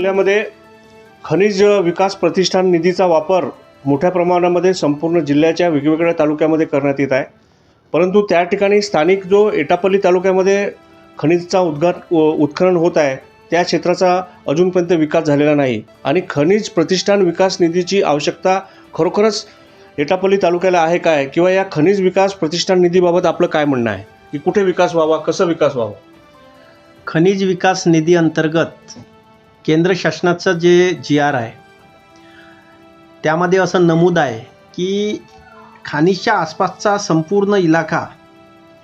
जिल्ह्यामध्ये खनिज विकास प्रतिष्ठान निधीचा वापर मोठ्या प्रमाणामध्ये संपूर्ण जिल्ह्याच्या वेगवेगळ्या तालुक्यामध्ये करण्यात येत आहे. परंतु त्या ठिकाणी स्थानिक जो एटापल्ली तालुक्यामध्ये खनिजचा उद्घाट उत्खनन होत आहे त्या क्षेत्राचा अजूनपर्यंत विकास झालेला नाही. आणि खनिज प्रतिष्ठान विकास निधीची आवश्यकता खरोखरच एटापल्ली तालुक्याला आहे काय? किंवा या खनिज विकास प्रतिष्ठान निधीबाबत आपलं काय म्हणणं आहे? की कुठे विकास व्हावा? कसं विकास व्हावा? खनिज विकास निधी अंतर्गत केंद्र शासनाचं जे जी आर आहे त्यामध्ये असं नमूद आहे की खाणीच्या आसपासचा संपूर्ण इलाका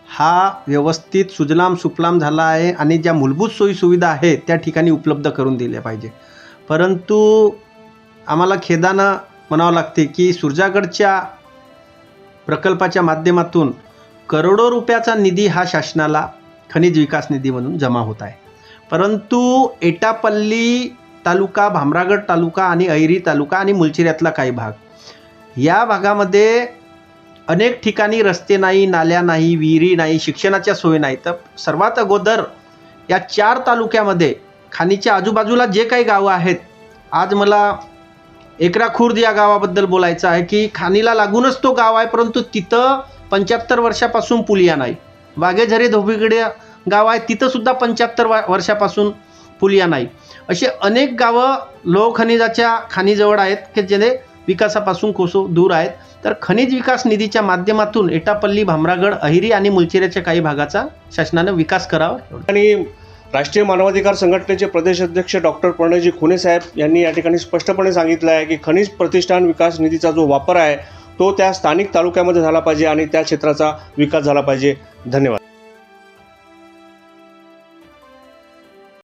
हा व्यवस्थित सुजलाम सुफलाम झाला आहे आणि ज्या मूलभूत सोयीसुविधा आहेत त्या ठिकाणी उपलब्ध करून दिल्या पाहिजे. परंतु आम्हाला खेदानं म्हणावं लागते की सुरजागडच्या प्रकल्पाच्या माध्यमातून करोडो रुपयाचा निधी हा शासनाला खनिज विकास निधी म्हणून जमा होत आहे. परंतु एटापल्ली तालुका भामरागड तालुका आणि ऐरी तालुका आणि मुलचिऱ्यातला काही भाग. या भागामध्ये अनेक ठिकाणी रस्ते नाही नाल्या नाही विहिरी नाही शिक्षणाच्या सोयी नाही. तर सर्वात अगोदर या चार तालुक्यामध्ये खाणीच्या आजूबाजूला जे काही गावं आहेत आज मला एकरा खुर्द या गावाबद्दल बोलायचं आहे की खाणीला लागूनच तो गाव आहे परंतु तिथं पंच्याहत्तर वर्षापासून पुलिया नाही. वाघेझरी धोबीकडे गाव आहे तिथं सुद्धा पंच्याहत्तर वा वर्षापासून पुलिया नाही. असे अनेक गावं लोह खनिजाच्या खाणीजवळ आहेत की जेणे विकासापासून कोसो दूर आहेत. तर खनिज विकास निधीच्या माध्यमातून एटापल्ली भामरागड अहिरी आणि मुलचेऱ्याच्या काही भागाचा शासनानं विकास करावा. आणि राष्ट्रीय मानवाधिकार संघटनेचे प्रदेश अध्यक्ष डॉक्टर प्रणयजी खुने साहेब यांनी या ठिकाणी स्पष्टपणे सांगितलं आहे की खनिज प्रतिष्ठान विकास निधीचा जो वापर आहे तो त्या स्थानिक तालुक्यामध्ये झाला पाहिजे आणि त्या क्षेत्राचा विकास झाला पाहिजे. धन्यवाद.